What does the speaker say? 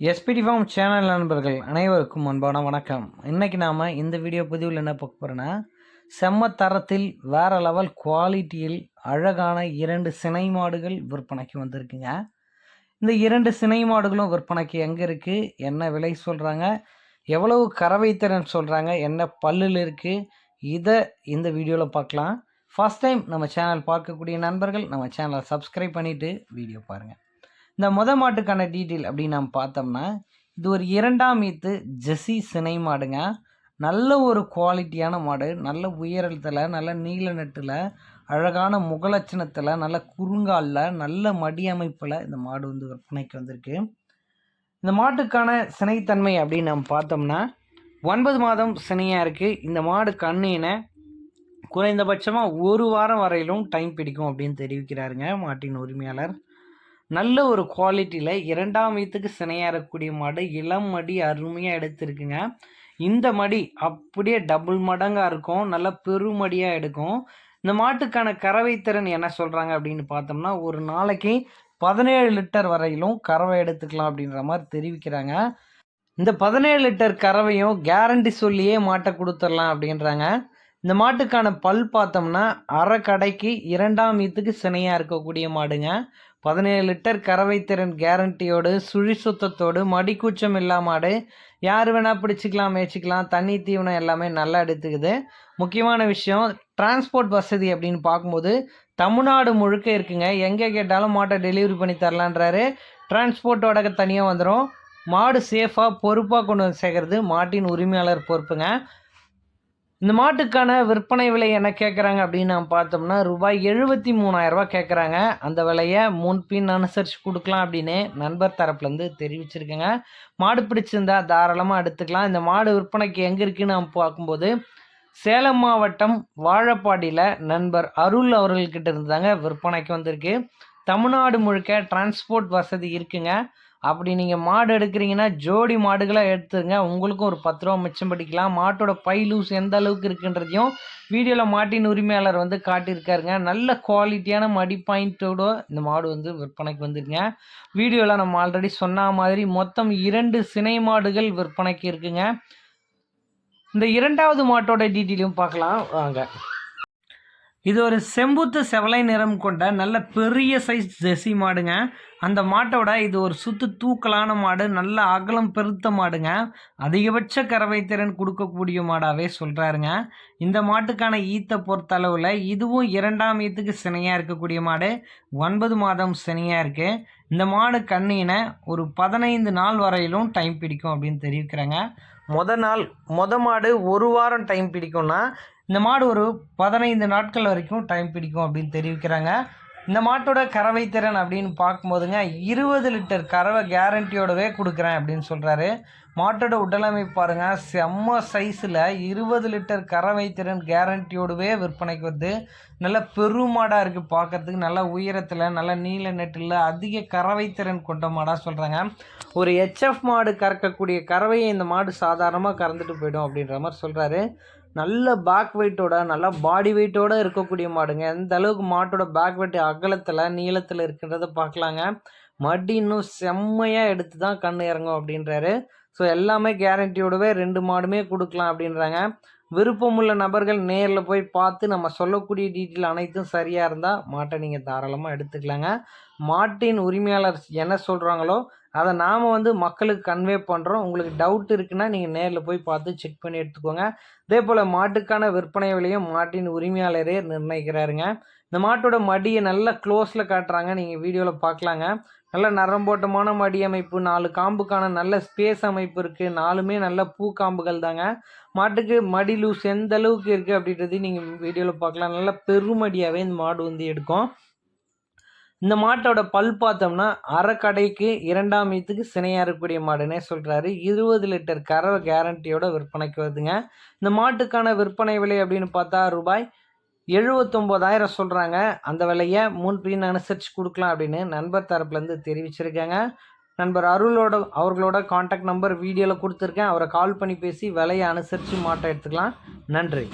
SPD form channel நண்பர்கள் அனைவருக்கும் அன்பான வணக்கம். இன்றைக்கி நாம் இந்த வீடியோ பதிவில் என்ன பார்க்க போகிறோன்னா செம்ம தரத்தில் வேற லெவல் குவாலிட்டியில் அழகான இரண்டு சினை மாடுகள் விற்பனைக்கு வந்திருக்குங்க. இந்த இரண்டு சினை மாடுகளும் விற்பனைக்கு எங்கே இருக்குது என்ன விலை சொல்கிறாங்க எவ்வளவு கறவை திறன் சொல்கிறாங்க என்ன பல்லில் இருக்குது இதை இந்த வீடியோவில் பார்க்கலாம் ஃபஸ்ட் டைம் நம்ம சேனல் பார்க்கக்கூடிய நண்பர்கள் நம்ம சேனலை சப்ஸ்கிரைப் பண்ணிவிட்டு வீடியோ பாருங்கள் இந்த முத மாட்டுக்கான டீட்டெயில் அப்படின்னு நம்ம பார்த்தோம்னா இது ஒரு இரண்டாம் ஈத்து ஜெஸ்ஸி சினை மாடுங்க. நல்ல ஒரு குவாலிட்டியான மாடு நல்ல உயரத்தில் நல்ல நீல நட்டில் அழகான முகலட்சணத்தில் நல்ல குறுங்காலில் நல்ல மடி அமைப்பில் இந்த மாடு வந்து விற்பனைக்கு வந்திருக்கு. இந்த மாட்டுக்கான சினைத்தன்மை அப்படின்னு நம்ம பார்த்தோம்னா ஒன்பது மாதம் சினையாக இருக்குது இந்த மாடு கண்ணினை குறைந்தபட்சமாக ஒரு வாரம் வரையிலும் டைம் பிடிக்கும் அப்படின்னு தெரிவிக்கிறாருங்க மாட்டின் உரிமையாளர். நல்ல ஒரு குவாலிட்டியில் இரண்டாம் வீத்துக்கு சினையாறக்கூடிய மாடு இளம் மடி அருமையாக எடுத்திருக்குங்க. இந்த மடி அப்படியே டபுள் மடங்காக இருக்கும். நல்ல பெருமடியாக எடுக்கும். இந்த மாட்டுக்கான கறவை திறன் என்ன சொல்கிறாங்க அப்படின்னு பார்த்தோம்னா ஒரு நாளைக்கு பதினேழு லிட்டர் வரையிலும் கறவை எடுத்துக்கலாம் அப்படின்ற மாதிரி தெரிவிக்கிறாங்க. இந்த பதினேழு லிட்டர் கறவையும் கேரண்டி சொல்லியே மாட்டை கொடுத்துடலாம் அப்படின்றாங்க. இந்த மாட்டுக்கான பல் பார்த்தோம்னா அரை கடைக்கு இரண்டாம் ஈத்துக்கு சினையாக இருக்கக்கூடிய மாடுங்க. பதினேழு லிட்டர் கறவை திறன் கேரண்டியோடு சுழி சுத்தத்தோடு மடிக்கூச்சம் இல்லா மாடு. யார் வேணால் பிடிச்சிக்கலாம் மேய்ச்சிக்கலாம் தண்ணி தீவனம் எல்லாமே நல்லா எடுத்துக்குது. முக்கியமான விஷயம் டிரான்ஸ்போர்ட் வசதி அப்படின்னு பார்க்கும்போது தமிழ்நாடு முழுக்க இருக்குங்க. எங்கே கேட்டாலும் மாட்டை டெலிவரி பண்ணி தரலான்றாரு. டிரான்ஸ்போர்ட்டோட தனியாக வந்துடும் மாடு சேஃபாக பொறுப்பாக கொண்டு வந்து சேர்க்குறது மாட்டின் உரிமையாளர் பொறுப்புங்க. இந்த மாட்டுக்கான விற்பனை விலை என்ன கேட்குறாங்க அப்படின்னு நம்ம பார்த்தோம்னா ரூபாய் எழுபத்தி மூணாயிரரூபா கேட்குறாங்க அந்த விலையை முன்பின் அனுசரித்து கொடுக்கலாம் அப்படின்னு நண்பர் தரப்புலேருந்து தெரிவிச்சிருக்கேங்க. மாடு பிடிச்சிருந்தா தாராளமாக எடுத்துக்கலாம். இந்த மாடு விற்பனைக்கு எங்கே இருக்குன்னு நம்ம பார்க்கும்போது சேலம் மாவட்டம் வாழப்பாடியில் நண்பர் அருள் அவர்கள்கிட்ட இருந்தாங்க விற்பனைக்கு வந்திருக்கு. தமிழ்நாடு முழுக்க டிரான்ஸ்போர்ட் வசதி இருக்குங்க. அப்படி நீங்கள் மாடு எடுக்கிறீங்கன்னா ஜோடி மாடுகளாக எடுத்துருங்க. உங்களுக்கும் ஒரு பத்து ரூபா மிச்சம் படிக்கலாம். மாட்டோட பை லூஸ் எந்த அளவுக்கு இருக்குன்றதையும் வீடியோவில் மாட்டின் உரிமையாளர் வந்து காட்டியிருக்காருங்க. நல்ல குவாலிட்டியான மடி பாயிண்ட்டோட இந்த மாடு வந்து விற்பனைக்கு வந்துருங்க. வீடியோவில் நம்ம ஆல்ரெடி சொன்ன மாதிரி மொத்தம் இரண்டு சினை மாடுகள் விற்பனைக்கு இருக்குங்க. இந்த இரண்டாவது மாட்டோட டீட்டெயிலும் பார்க்கலாம். வாங்க. இது ஒரு செம்புத்து செவலை நிறம் கொண்ட நல்ல பெரிய சைஸ் ஜெர்சி மாடுங்க. அந்த மாட்டோட இது ஒரு சுத்து தூக்கலான மாடு நல்ல அகலம் பெருத்த மாடுங்க. அதிகபட்ச கறவை திறன் கொடுக்கக்கூடிய மாடாகவே சொல்கிறாருங்க இந்த மாட்டுக்கான ஈத்தை பொறுத்த அளவில் இதுவும் இரண்டாம் ஈத்துக்கு சினையாக இருக்கக்கூடிய மாடு. ஒன்பது மாதம் சினையாக இருக்குது இந்த மாடு கண்ணினை ஒரு பதினைந்து நாள் வரையிலும் டைம் பிடிக்கும் அப்படின்னு தெரிவிக்கிறாங்க. மொத நாள் மொத மாடு ஒரு வாரம் டைம் பிடிக்கும்னா இந்த மாடு ஒரு பதினைந்து நாட்கள் வரைக்கும் டைம் பிடிக்கும் அப்படின்னு தெரிவிக்கிறாங்க. இந்த மாட்டோட கறவை திறன் அப்படின்னு பார்க்கும்போதுங்க இருபது லிட்டர் கறவை கேரண்டியோடவே கொடுக்குறேன் அப்படின்னு சொல்கிறாரு மாட்டோட உடலமைப்பு பாருங்கள் செம்ம சைஸில் இருபது லிட்டர் கறவை திறன் கேரண்டியோடவே விற்பனைக்கு வருது நல்ல பெருமாடாக இருக்குது பார்க்குறதுக்கு. நல்ல உயரத்தில் நல்ல நீல நெட்டில் அதிக கறவை திறன் கொண்ட மாடாக சொல்கிறாங்க ஒரு ஹெச்எஃப் மாடு கறக்கக்கூடிய கறவையை இந்த மாடு சாதாரணமாக கறந்துட்டு போயிடும் அப்படின்ற மாதிரி சொல்கிறாரு நல்ல பேக் வெயிட்டோட நல்ல பாடி வெயிட்டோட இருக்கக்கூடிய மாடுங்க. எந்த அளவுக்கு மாட்டோட பேக் வெயிட் அகலத்தில் நீளத்தில் இருக்கின்றத பார்க்கலாங்க. மடி இன்னும் செம்மையாக எடுத்து தான் கண் இறங்கும் அப்படின்றாரு. ஸோ எல்லாமே கேரண்டியோடவே ரெண்டு மாடுமே கொடுக்கலாம் அப்படின்றாங்க. விருப்பமுள்ள நபர்கள் நேரில் போய் பார்த்து நம்ம சொல்லக்கூடிய டீட்டெயில் அனைத்தும் சரியாக இருந்தால் மாட்டை நீங்கள் தாராளமாக எடுத்துக்கலாங்க. மாட்டின் உரிமையாளர் என்ன சொல்கிறாங்களோ அதை நாம் வந்து மக்களுக்கு கன்வே பண்ணுறோம் உங்களுக்கு டவுட் இருக்குன்னா நீங்கள் நேரில் போய் பார்த்து செக் பண்ணி எடுத்துக்கோங்க. அதே போல் மாட்டுக்கான விற்பனை விலையும் மாட்டின் உரிமையாளரே நிர்ணயிக்கிறாருங்க. இந்த மாட்டோட மடியை நல்லா க்ளோஸில் காட்டுறாங்க. நீங்கள் வீடியோவில் பார்க்கலாங்க. நல்ல நரம்போட்டமான மடி அமைப்பு நாலு காம்புக்கான நல்ல ஸ்பேஸ் அமைப்பு இருக்குது நாலுமே நல்ல பூ காம்புகள் தாங்க. மாட்டுக்கு மடி லூஸ் எந்த அளவுக்கு இருக்குது அப்படின்றதையும் நீங்கள் வீடியோவில் பார்க்கலாம். நல்ல பெருமடியாகவே இந்த மாடு வந்து எடுக்கும். இந்த மாட்டோட பல் பார்த்தோம்னா அரைக்கடைக்கு இரண்டாம் ஈத்துக்கு சினையாக இருக்கக்கூடிய மாடுனே சொல்கிறாரு இருபது லிட்டர் கறவை கேரண்டியோட விற்பனைக்கு வருதுங்க. இந்த மாட்டுக்கான விற்பனை விலை அப்படின்னு பார்த்தா ரூபாய் எழுபத்தொம்போதாயிரம் சொல்கிறாங்க அந்த விலையை முன்பின் அனுசரித்து கொடுக்கலாம் அப்படின்னு நண்பர் தரப்புலேருந்து தெரிவிச்சிருக்காங்க. நண்பர் அருளோட அவர்களோட காண்டாக்ட் நம்பர் வீடியோவில் கொடுத்துருக்கேன். அவரை கால் பண்ணி பேசி விலையை அனுசரித்து மாட்டை எடுத்துக்கலாம். நன்றி.